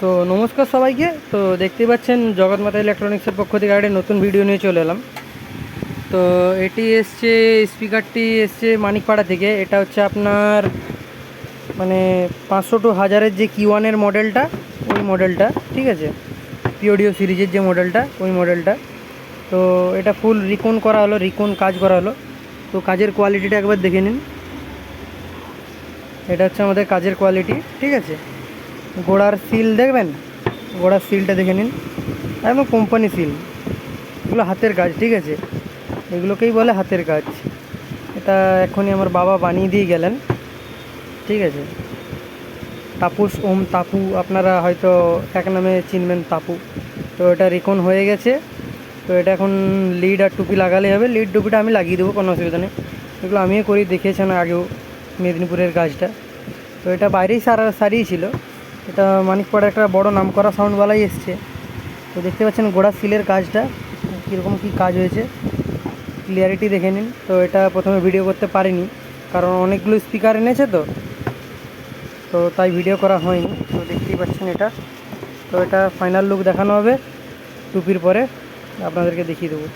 তো নমস্কার সবাইকে। তো দেখতেই পাচ্ছেন জগৎ জগৎমাতা ইলেকট্রনিক্সের পক্ষ থেকে একটা নতুন ভিডিও নিয়ে চলে এলাম। তো এটি এসছে, স্পিকারটি এসছে মানিকপাড়া থেকে। এটা হচ্ছে আপনার মানে পাঁচশো টু হাজারের যে কি ওয়ানের মডেলটা, ওই মডেলটা, ঠিক আছে? পিওডিও সিরিজের যে মডেলটা, ওই মডেলটা। তো এটা ফুল রিকন করা হলো, রিকন কাজ করা হলো। তো কাজের কোয়ালিটিটা একবার দেখে নিন। এটা হচ্ছে আমাদের কাজের কোয়ালিটি, ঠিক আছে? গোড়ার সিল দেখবেন? গোড়ার সিলটা দেখে নিন। একদম কোম্পানি সিল এগুলো হাতের কাজ, ঠিক আছে? এগুলোকেই বলে হাতের কাজ। এটা এখনই আমার বাবা বানিয়ে দিয়ে গেলেন। ঠিক আছে? তাপুস ওম তাপু, আপনারা হয়তো এক নামে চিনবেন তাপু। তো এটা রিকন হয়ে গেছে। তো এটা এখন লিড আর টুপি লাগালে হবে। লিড টুপিটা আমি লাগিয়ে দেবো, কোনো অসুবিধা নেই। এগুলো আমিও করি, দেখিয়েছেন আগেও মেদিনীপুরের কাজটা। তো এটা বাইরেই সারা সারিয়ে ছিল এটা মানিকপাড়া একটা বড় নাম করা সাউন্ডওয়ালাই এসছে। তো দেখতে পাচ্ছেন গোড়া সিলের কাজটা, কীরকম কী কাজ হয়েছে ক্লিয়ারিটি দেখে নিন। তো এটা প্রথমে ভিডিও করতে পারিনি, কারণ অনেকগুলো স্পিকার এনেছে তো তো তাই ভিডিও করা হয়নি। তো দেখতেই পাচ্ছেন এটা। তো এটা ফাইনাল লুক দেখানো হবে, টুপির পরে। আপনাদেরকে দেখিয়ে দেবো।